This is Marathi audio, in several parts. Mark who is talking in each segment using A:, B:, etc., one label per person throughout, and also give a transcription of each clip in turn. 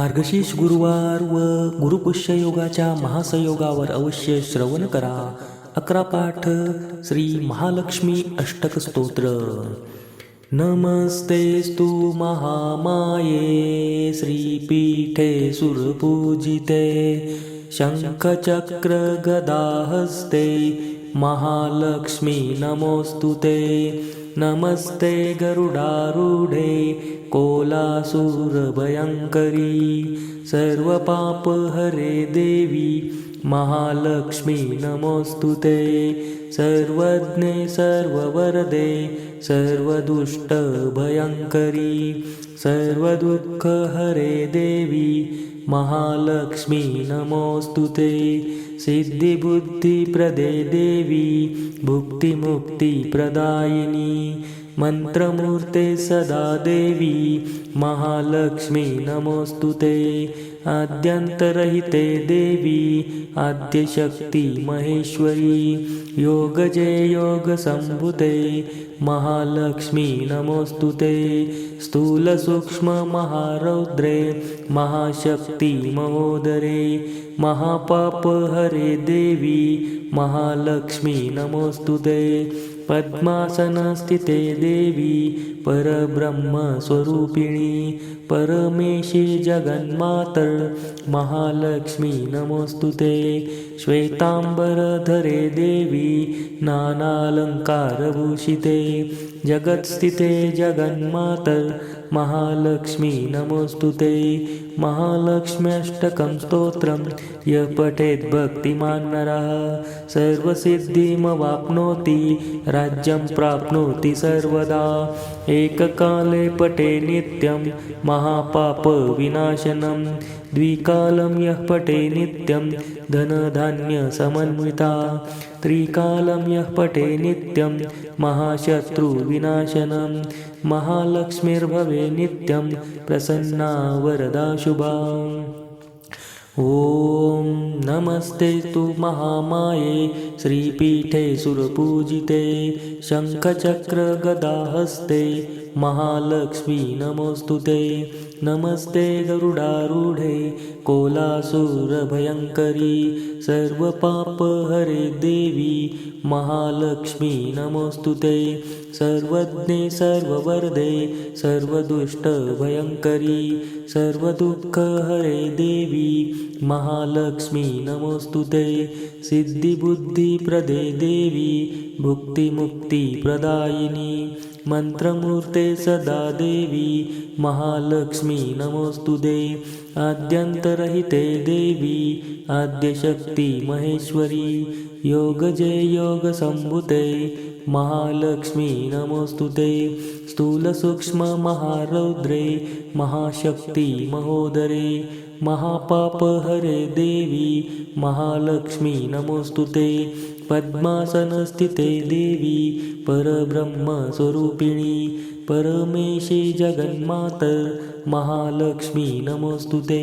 A: मार्गशीर्ष गुरुवार व गुरुपुष्य योगाच्या महासंयोगावर अवश्य श्रवण करा. अकरा पाठ श्री महालक्ष्मी अष्टक स्तोत्र. नमस्तेस्तु महामाये, श्रीपीठे सुरपूजिते शङ्खचक्र गदाहस्ते महालक्ष्मी नमोऽस्तु ते नमस्ते गरुडारूढे कोलासुरभयङ्करी सर्वपापहरे देवी महालक्ष्मी नमोऽस्तु ते। सर्वज्ञे सर्ववरदे सर्वदुष्टभयङ्करी सर्वदुःखहरे देवी महालक्ष्मी नमोऽस्तु ते। सिद्धिबुद्धिप्रदे देवी भुक्तिमुक्तिप्रदायिनी मन्त्रमूर्ते सदा देवी, महालक्ष्मी नमोऽस्तु ते। आद्यन्तरहिते देवी, आद्यशक्ति महेश्वरी। योगजे योगसम्भुते, महालक्ष्मी नमोऽस्तु ते। स्थूलसूक्ष्ममहारौद्रे महाशक्ति महोदरे महापापहरे देवी, महालक्ष्मी नमोऽस्तु पद्मासनस्थिते देवी परब्रह्मस्वरूपिणी परमेशी जगन्मातर महालक्ष्मी नमोऽस्तु ते। श्वेताम्बरधरे देवी नानालङ्कारभूषिते। जगत्स्थिते जगन्मातर महालक्ष्मी नमोऽस्तु ते। महालक्ष्म्यष्टकं स्तोत्रं। यः पठेत् भक्तिमान् नरः। सर्वसिद्धिमवाप्नोति। राज्यं प्राप्नोति सर्वदा। एककाले पटे नित्यं। महापापविनाशनं द्विकालं यः पटे नित्यं। धनधान्यसमन्विता त्रिकालं यः पटे नित्यं। महाशत्रुविनाशनं महालक्ष्मीर्भवे नित्यं प्रसन्ना वरदा शुभा ॐ नमस्ते तु महामाये श्रीपीठे सुरपूजिते शङ्खचक्रगदाहस्ते महालक्ष्मी नमोऽस्तु ते। नमस्ते गरुडारूढे कोलासुरभयङ्करी सर्वपापहरे देवी महालक्ष्मी नमोऽस्तु ते। सर्वज्ञे सर्ववरदे सर्वदुष्टभयङ्करी सर्वदुःखहरे देवी महालक्ष्मी नमोऽस्तु ते। सिद्धिबुद्धिप्रदे देवी भुक्तिमुक्तिप्रदायिनी मन्त्रमूर्ते सदा देवी, महालक्ष्मी नमोऽस्तु ते आद्यन्तरहिते देवी, आद्यशक्ति महेश्वरी। योगजे योगसम्भुते महालक्ष्मी नमोऽस्तु ते स्थूलसूक्ष्ममहारौद्रे महाशक्ति महोदरे। महापापहरे देवी, महालक्ष्मी नमोऽस्तु ते पद्मासनस्थिते देवी परब्रह्मस्वरूपिणी परमेशे जगन्मातर महालक्ष्मी नमोऽस्तु ते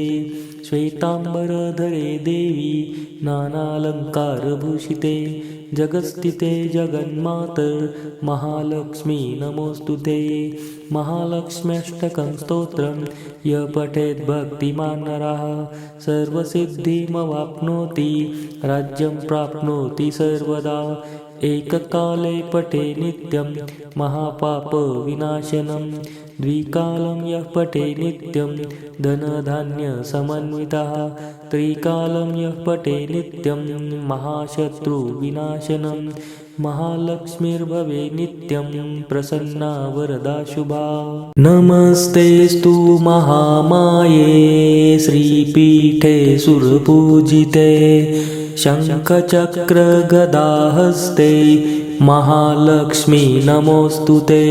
A: श्वेताम्बरधरे देवी नानालङ्कारभूषिते जगत्स्थिते जगन्मातर महालक्ष्मी नमोऽस्तु ते महालक्ष्म्यष्टकं स्तोत्रं य पठेत् भक्तिमान् नरः। सर्वसिद्धिमवाप्नोति राज्यं प्राप्नोति सर्वदा। एककाले पठे नित्यं महापापविनाशनं। द्विकालं यः पठे नित्यं धनधान्यसमन्वितः। त्रिकालं यः पठे नित्यं महाशत्रुविनाशनं महालक्ष्मीर्भवे नित्यं प्रसन्ना वरदा शुभा। नमस्तेस्तु महामाये श्रीपीठे सुरपूजिते शङ्खचक्रगदाहस्ते महालक्ष्मी नमोऽस्तु ते।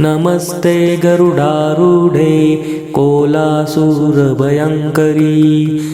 A: नमस्ते गरुडारूढे कोलासुरभयङ्करी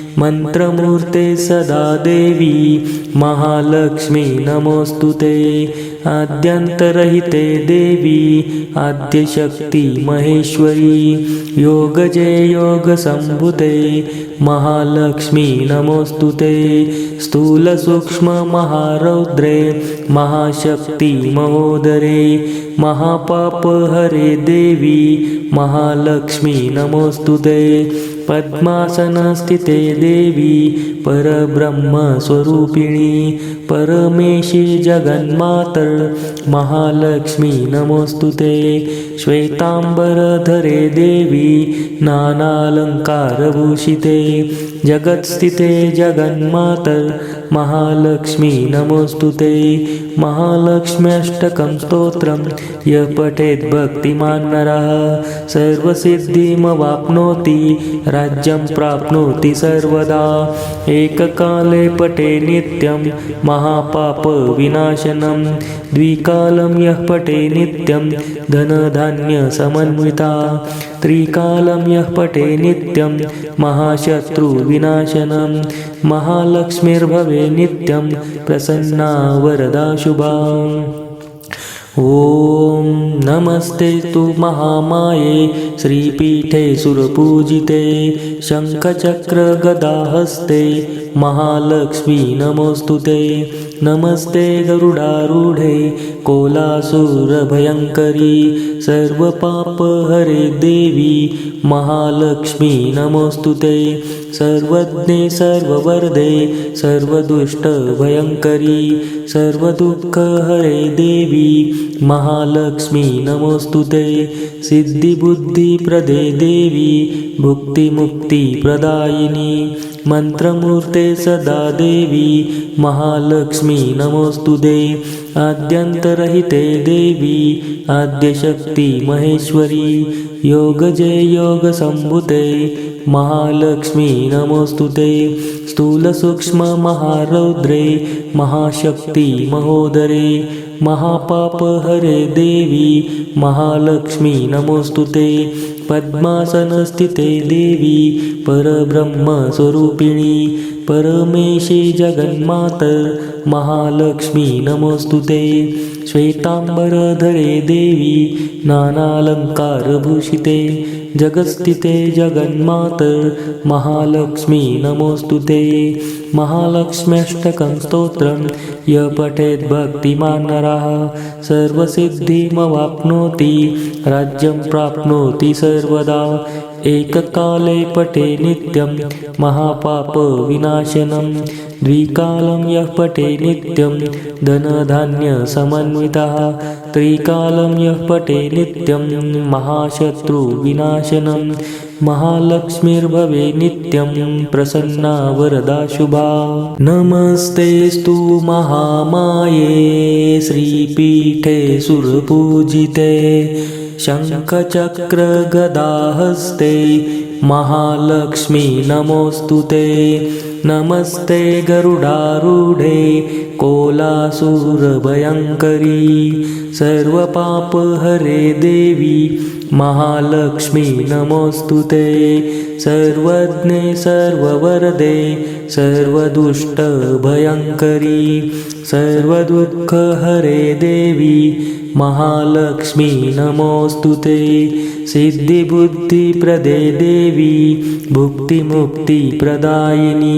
A: मन्त्रमूर्ते सदा देवी महालक्ष्मी नमोऽस्तु ते। आद्यन्तरहिते देवी आद्यशक्ती महेश्वरी। योगजे योगसम्भुते महालक्ष्मी नमोऽस्तु ते। स्थूलसूक्ष्ममहारौद्रे महाशक्ति महोदरे महापापहरे देवी महालक्ष्मी नमोऽस्तु ते। पद्मासनस्थिते देवी परब्रह्मस्वरूपिणी परमेशी जगन्मातर् महालक्ष्मी नमोऽस्तु ते। श्वेताम्बरधरे देवी नानालङ्कारभूषिते। जगत्स्थिते जगन्मातर् महालक्ष्मी नमोऽस्तु ते। महालक्ष्म्यष्टकं स्तोत्रं। यः पठेत् भक्तिमान् नरः। सर्वसिद्धिमवाप्नोति। राज्यं प्राप्नोति सर्वदा। एककाले पठे नित्यं। महापापविनाशनं द्विकालं यः पठे नित्यं। धनधान्यसमन्विता त्रिकालं यः पठे नित्यं। महाशत्रुविनाशनं महालक्ष्मीर्भवे नित्यं प्रसन्ना वरदा शुभा ॐ नमस्ते तु महामाये श्रीपीठे सुरपूजिते शङ्खचक्रगदाहस्ते महालक्ष्मी नमोऽस्तु ते नमस्ते गरुडारूढे कोलासुरभयङ्करी सर्वपापहरे देवी महालक्ष्मी नमोऽस्तु ते सर्वज्ञे सर्ववरदे दुःख सर्वदुःखहरे देवी महालक्ष्मी नमोऽस्तु ते सिद्धिबुद्धिप्रदे देवी भुक्तिमुक्तिप्रदायिनी मन्त्रमूर्ते सदा देवी महालक्ष्मी नमोऽस्तु आद्यंतरहिते आद्यन्तरहिते देवी आद्यशक्ति महेश्वरी योगजे योगसम्भुते महालक्ष्मी नमोस्तुते स्थूलसूक्ष्ममहारौद्रे महाशक्ति महोदरे महापापहरे देवी महालक्ष्मी नमोस्तुते पद्मासनस्थिते देवी परब्रह्मस्वरूपिणी परमेशी जगन्मात महालक्ष्मी नमोस्तुते श्वेतांबर श्वेताम्बरधरे देवी नानालङ्कारभूषिते जगस्थिते जगन्मातर महालक्ष्मी नमोस्तुते। महालक्ष्म्यष्टकं स्तोत्रं य पठेत् भक्तिमान् नरः। सर्वसिद्धिमवाप्नोति राज्यं प्राप्नोति सर्वदा। एककाले पठे नित्यं महापापविनाशनं। द्विकालं यः पठे नित्यं धनधान्यसमन्वितः त्रिकालं यः पठे नित्यं महाशत्रुविनाशनं महालक्ष्मीर्भवे नित्यं प्रसन्ना वरदा शुभा। नमस्तेस्तु महामाये श्रीपीठे सुरपूजिते शङ्खचक्रगदाहस्ते महालक्ष्मी नमोऽस्तु ते नमस्ते गरुडारूढे कोलासुरभयङ्करी सर्वपापहरे देवी महालक्ष्मी नमोऽस्तु ते। सर्वज्ञे सर्ववरदे सर्वदुष्टभयङ्करी सर्वदुःखहरे देवी महालक्ष्मी नमोऽस्तु ते। सिद्धिबुद्धिप्रदे देवी भुक्तिमुक्तिप्रदायिनी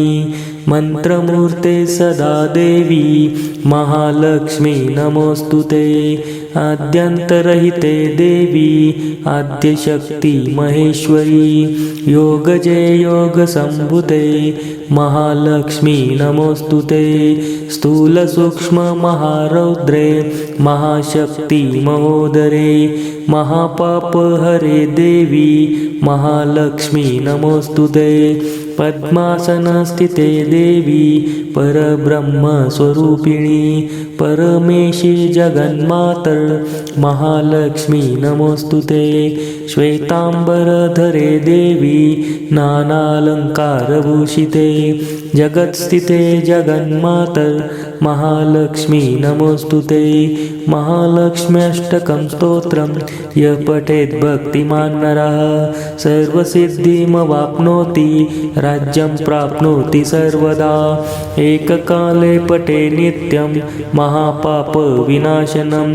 A: मन्त्रमूर्ते सदा देवी महालक्ष्मी नमोऽस्तु ते। आद्यन्तरहिते देवी आद्यशक्ति महेश्वरी। योगजे योगसम्भुते महालक्ष्मी नमोऽस्तु ते। स्थूलसूक्ष्ममहारौद्रे महाशक्ति महोदरे महापापहरे देवी महालक्ष्मी नमोऽस्तु ते। पद्मासनस्थिते देवी परब्रह्मस्वरूपिणी परमेशी जगन्मातर् महालक्ष्मी नमोऽस्तु ते। श्वेताम्बरधरे देवी नानालङ्कारभूषिते। जगत्स्थिते जगन्मातर् महालक्ष्मी नमोऽस्तु ते। महालक्ष्म्यष्टकं स्तोत्रं य पठेत् भक्तिमान् नरः। सर्वसिद्धिमवाप्नोति राज्यं प्राप्नोति सर्वदा। एककाले पठे नित्यं महापापविनाशनं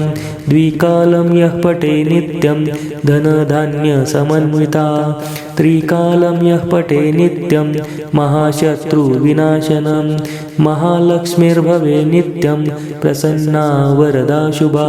A: द्विकालं यः पटे नित्यं धनधान्यसमन्विता त्रिकालं यः पटे नित्यं महाशत्रुविनाशनं महालक्ष्मीर्भवे नित्यं प्रसन्ना वरदा शुभा।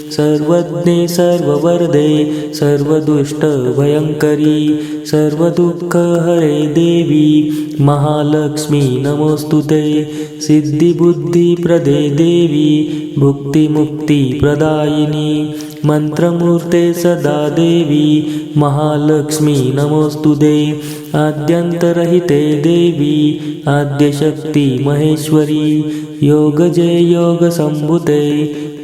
A: सर्वज्ञे सर्ववरदे सर्वदुष्टभयङ्करी सर्वदुःखहरे देवी महालक्ष्मी नमोऽस्तु ते। सिद्धिबुद्धिप्रदे देवी भुक्तिमुक्तिप्रदायिनी मन्त्रमूर्ते सदा देवी महालक्ष्मी नमोऽस्तु ते। आद्यन्तरहिते देवी आद्यशक्ति महेश्वरी योगजय योगसम्भुते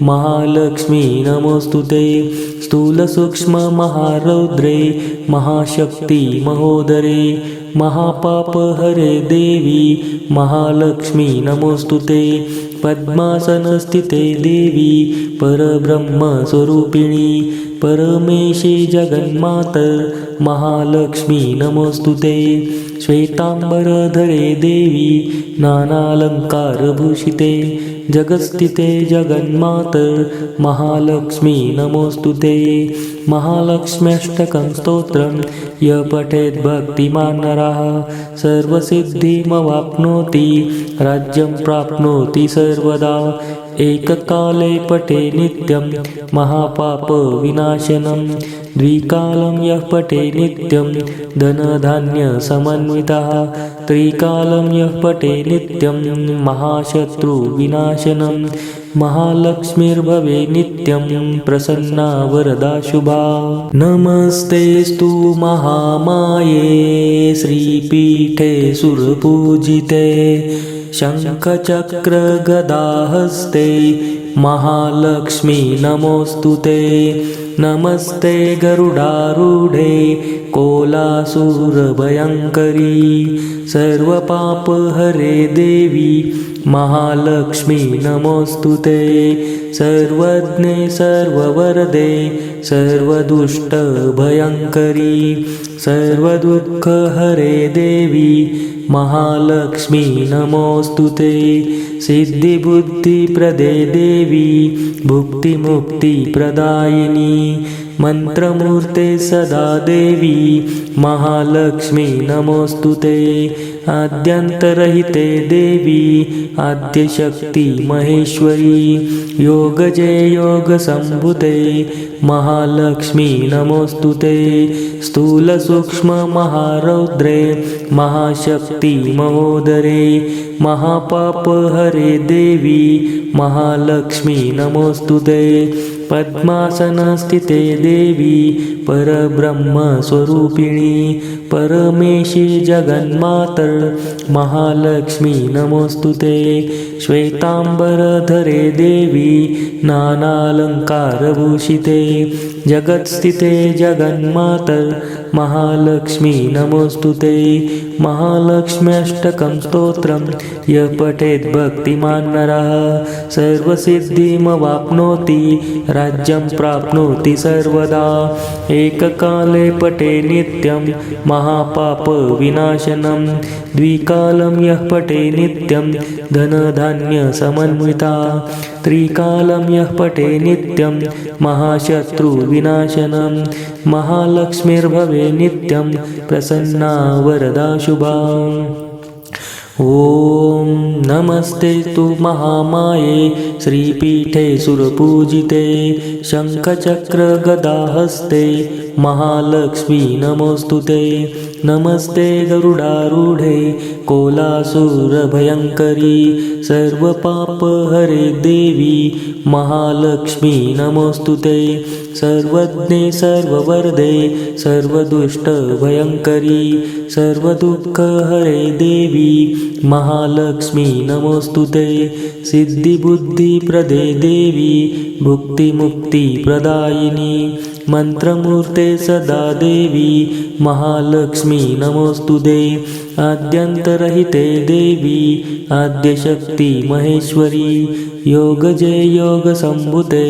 A: महालक्ष्मी नमोऽस्तु ते। स्थूलसूक्ष्ममहारौद्रे महाशक्ति महोदरे महापापहरे देवी महालक्ष्मी नमोऽस्तु ते। पद्मासनस्थिते देवी परब्रह्मस्वरूपिणी परमेशे जगन्मातर् महालक्ष्मी नमोऽस्तु ते। श्वेताम्बरधरे देवी नानालङ्कारभूषिते जगत्स्थिते जगन्मातर् महालक्ष्मी नमोऽस्तु ते। महालक्ष्म्यष्टकं स्तोत्रं य भक्तिमान् नरः सर्वसिद्धिमवाप्नोति राज्यं प्राप्नोति सर्वदा एककाले पठे नित्यं महापापविनाशनं द्विकालं यः पठे नित्यं धनधान्यसमन्वितः त्रिकालं यः पठे नित्यं महाशत्रुविनाशनं महालक्ष्मीर्भवे नित्यं प्रसन्ना वरदा शुभा। नमस्तेस्तु महामाये श्रीपीठे सुरपूजिते शङ्खचक्रगदाहस्ते महालक्ष्मी नमोऽस्तु ते। नमस्ते गरुडारूढे कोलासुरभयङ्करी। सर्वपापहरे देवी महालक्ष्मी नमोऽस्तु ते। सर्वज्ञे सर्ववरदे सर्वदुष्टभयङ्करी। सर्वदुःखहरे देवी महालक्ष्मी नमोऽस्तु ते। सिद्धिबुद्धिप्रदे देवी भुक्तिमुक्तिप्रदायिनी। मन्त्रमूर्ते सदा देवी महालक्ष्मी नमोऽस्तु ते आद्यन्तरहिते देवी, आद्यशक्ति महेश्वरी योगजय योगसम्भुते महालक्ष्मी नमोऽस्तु ते। स्थूलसूक्ष्ममहारौद्रे महाशक्ति महोदरे महापापहरे देवी, महालक्ष्मी नमोऽस्तु ते। पद्मासनस्थिते देवी परब्रह्मस्वरूपिणी। परमेशी जगन्मातर् महालक्ष्मी नमोऽस्तु ते। श्वेताम्बरधरे देवी नानालङ्कारभूषिते। जगत्स्थिते जगन्मातर् महालक्ष्मी नमोऽस्तु ते। महालक्ष्म्यष्टकं स्तोत्रं यः पठेत् भक्तिमान् नरः। सर्वसिद्धिमवाप्नोति राज्यं प्राप्नोति सर्वदा। एककाले पठे नित्यं महापापविनाशनं द्विकालं यः पठे नित्यं धनधान्यसमन्विता त्रिकालं यः पठे नित्यं महाशत्रुविनाशनं महालक्ष्मीर्भवे नित्यं प्रसन्ना वरदा शुभा। ॐ नमस्ते तु महामाये श्रीपीठे सुरपूजिते शङ्खचक्रगदाहस्ते महालक्ष्मी नमोऽस्तु ते नमस्ते गरुडारूढे कोलासुरभयङ्करी सर्वपापहरे देवी महालक्ष्मी नमोऽस्तु ते सर्वज्ञे सर्ववरदे सर्वदुष्टभयङ्करी सर्वदुःखहरे देवी महालक्ष्मी नमोऽस्तु ते। सिद्धिबुद्धिप्रदे देवी भुक्तिमुक्तिप्रदायिनी मन्त्रमूर्ते सदा देवी महालक्ष्मी नमोऽस्तु ते। आद्यन्तरहिते देवी आद्यशक्ती महेश्वरी योगजय योगसम्भुते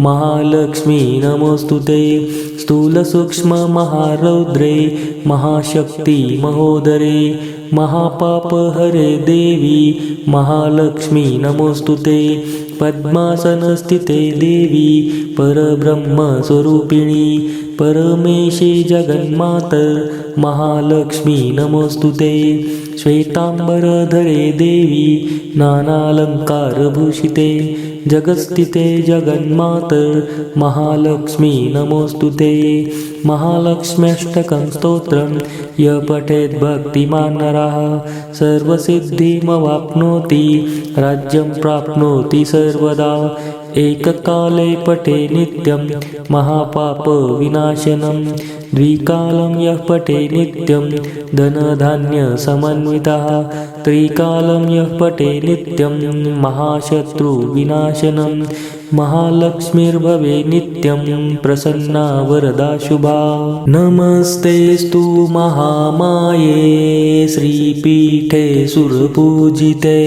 A: महालक्ष्मी नमोऽस्तु ते। स्थूलसूक्ष्ममहारौद्रे महाशक्ती महोदरे महापापहरे देवी महालक्ष्मी नमोऽस्तु ते। पद्मासनस्थिते देवी परब्रह्मस्वरूपिणी परमेशे जगन्मातर महालक्ष्मी नमोऽस्तु ते। श्वेताम्बरधरे देवी नानालङ्कारभूषिते। जगत्स्थिते जगन्मातर महालक्ष्मी नमोऽस्तु ते। महालक्ष्म्यष्टकं स्तोत्रं य पठेत् भक्तिमान् नरः। सर्वसिद्धिमवाप्नोति राज्यं प्राप्नोति सर्वदा एककाले पठे नित्यं महापापविनाशनं द्विकालं यः पठे नित्यं धनधान्यसमन्वितः त्रिकालं यः पठे नित्यं महाशत्रुविनाशनं महालक्ष्मीर्भवे नित्यं प्रसन्ना वरदा शुभा। नमस्तेस्तु महामाये श्रीपीठे सुरपूजिते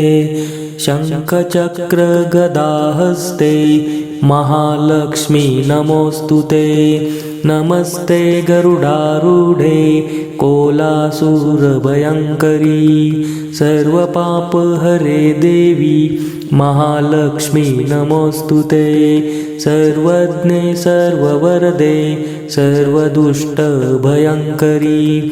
A: शङ्खचक्रगदाहस्ते महालक्ष्मी नमोऽस्तु ते। नमस्ते गरुडारूढे कोलासुरभयङ्करी। सर्वपापहरे देवी महालक्ष्मी नमोऽस्तु ते। सर्वज्ञे सर्ववरदे सर्वदुष्टभयङ्करी।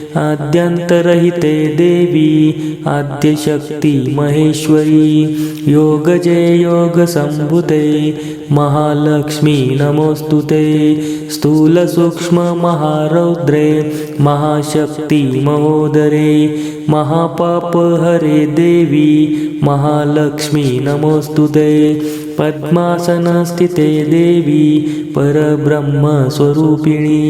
A: आद्यन्तरहिते देवी आद्यशक्ती महेश्वरी योगजे योगसम्भुते महालक्ष्मी नमोऽस्तु ते स्थूलसूक्ष्ममहारौद्रे महाशक्ति महोदरे महापापहरे देवी महालक्ष्मी नमोऽस्तु ते पद्मासनस्थिते देवी परब्रह्मस्वरूपिणी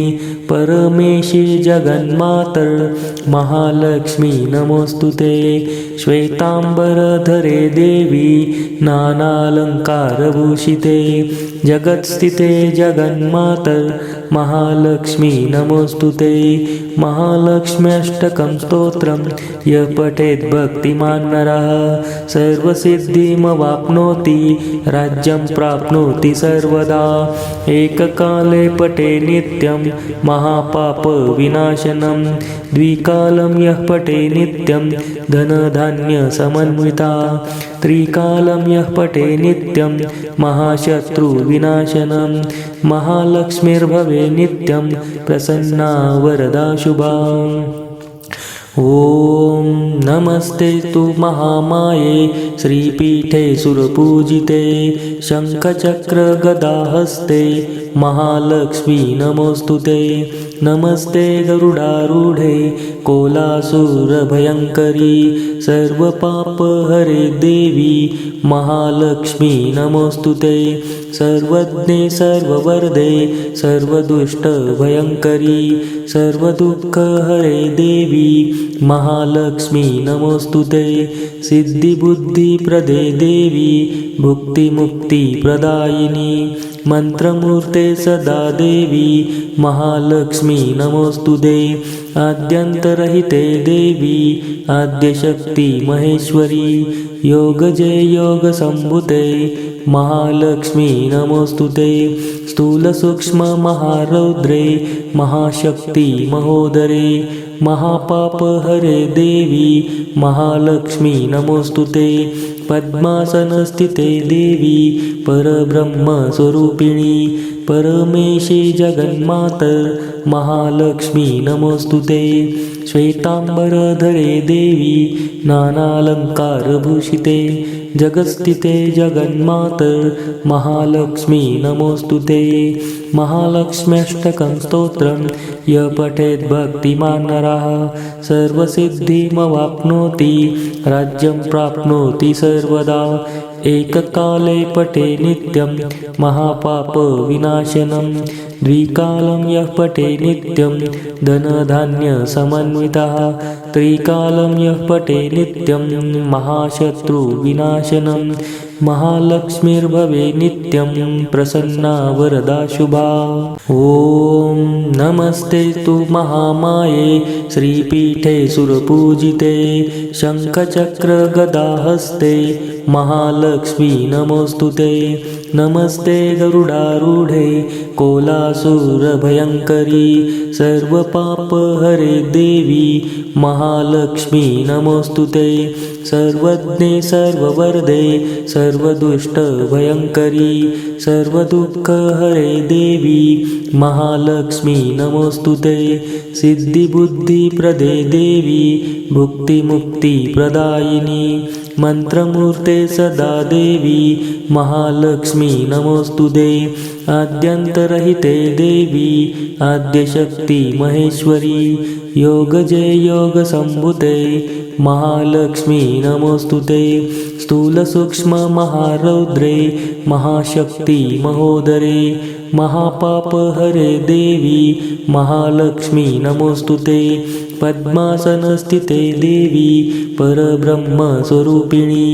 A: परमेशी जगन्मातर महालक्ष्मी नमोऽस्तु ते। श्वेताम्बरधरे देवी नानालङ्कारभूषिते। जगत्स्थिते जगन्मातर महालक्ष्मी नमोऽस्तु ते। महालक्ष्म्यष्टकं स्तोत्रं यः पठेत् भक्तिमान् नरः। सर्वसिद्धिमवाप्नोति राज्यं प्राप्नोति सर्वदा। एककाले पठे नित्यं महापापविनाशनं द्विकालं यः पठे नित्यं धनधान्यसमन्विता त्रिकालं यः पठे नित्यं महाशत्रुविनाशनं महालक्ष्मीर्भवे नित्यं प्रसन्ना वरदा शुभा ॐ नमस्ते तु महामाये श्रीपीठे सुरपूजिते शङ्खचक्रगदाहस्ते महालक्ष्मी नमोऽस्तु ते। नमस्ते गरुडारूढे कोलासुरभयङ्करी सर्वपापहरे देवी महालक्ष्मी नमोऽस्तु ते। सर्वज्ञे सर्ववरदे सर्वदुष्टभयङ्करी सर्वदुःखहरे देवी महालक्ष्मी नमोऽस्तु ते। सिद्धिबुद्धिप्रदे देवी भुक्तिमुक्तिप्रदायिनी मन्त्रमूर्ते सदा देवी महालक्ष्मी नमोऽस्तु दे। आद्यन्तरहिते देवी आद्यशक्ती महेश्वरी। योगजय योगसम्भुते महालक्ष्मी नमोऽस्तु ते। स्थूलसूक्ष्ममहारौद्रे महाशक्ति महोदरे। महापापहरे देवी महालक्ष्मी नमोस्तुते पद्मासनस्थिते देवी परब्रह्मस्वरूपिणी परमेशे जगन्मातर महालक्ष्मी नमोस्तुते श्वेताम्बरधरे देवी नानालङ्कारभूषिते जगत्स्थिते जगन्मातर महालक्ष्मी नमोस्तुते महालक्ष्म्यष्टकं स्तोत्रं य पठेत् भक्तिमान् नरः। सर्वसिद्धिमवाप्नोति राज्यं प्राप्नोति सर्वदा। एककाले पठे नित्यं महापापविनाशनं द्विकालं यः पठे नित्यं धनधान्यसमन्वितः त्रिकालं यः पठे नित्यं महाशत्रुविनाशनं महालक्ष्मीर्भवे नित्यं प्रसन्ना वरदा शुभा। ॐ नमस्ते तु महामाये श्रीपीठे सुरपूजिते शङ्खचक्रगदाहस्ते महालक्ष्मी नमोऽस्तु ते। नमस्ते गरुडारूढे कोलासुरभयङ्करी सर्वपापहरे देवी महालक्ष्मी नमोऽस्तु ते। सर्वज्ञे सर्ववरदे सर्वदुष्टभयङ्करी सर्वदुःखहरे देवी महालक्ष्मी नमोऽस्तु ते। सिद्धिबुद्धिप्रदे देवी भुक्तिमुक्तिप्रदायिनी मन्त्रमूर्ते सदा देवी महालक्ष्मी नमोऽस्तु ते। आद्यन्तरहिते देवी आद्यशक्ति महेश्वरी योगजय योगसम्भुते महालक्ष्मी नमोस्तुते स्थूलसूक्ष्ममहारौद्रे महाशक्ति महोदरे महापापहरे देवी महालक्ष्मी नमोस्तुते पद्मासनस्थिते देवी परब्रह्मस्वरूपिणी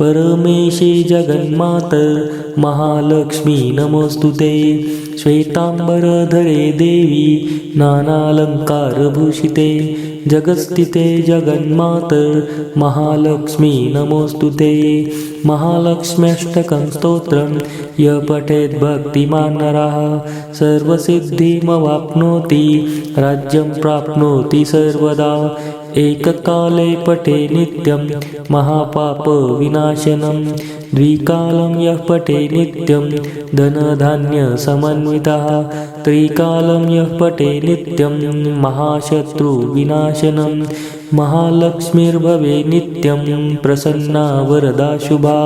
A: परमेशे जगन्मात महालक्ष्मी नमोस्तुते श्वेताम्बरधरे देवी नानालङ्कारभूषिते। जगत्स्थिते जगन्मातर महालक्ष्मी नमोऽस्तु ते। महालक्ष्म्यष्टकं स्तोत्रं। य पठेत् भक्तिमान् नरः। सर्वसिद्धिमवाप्नोति। राज्यं प्राप्नोति सर्वदा। एककाले पठे नित्यं। महापापविनाशनं द्विकालं यः पठे नित्यं। धनधान्यसमन्वितः। त्रिकालं यः पटे नित्यं महाशत्रुविनाशनं महालक्ष्मीर्भवे नित्यं प्रसन्ना वरदा शुभा।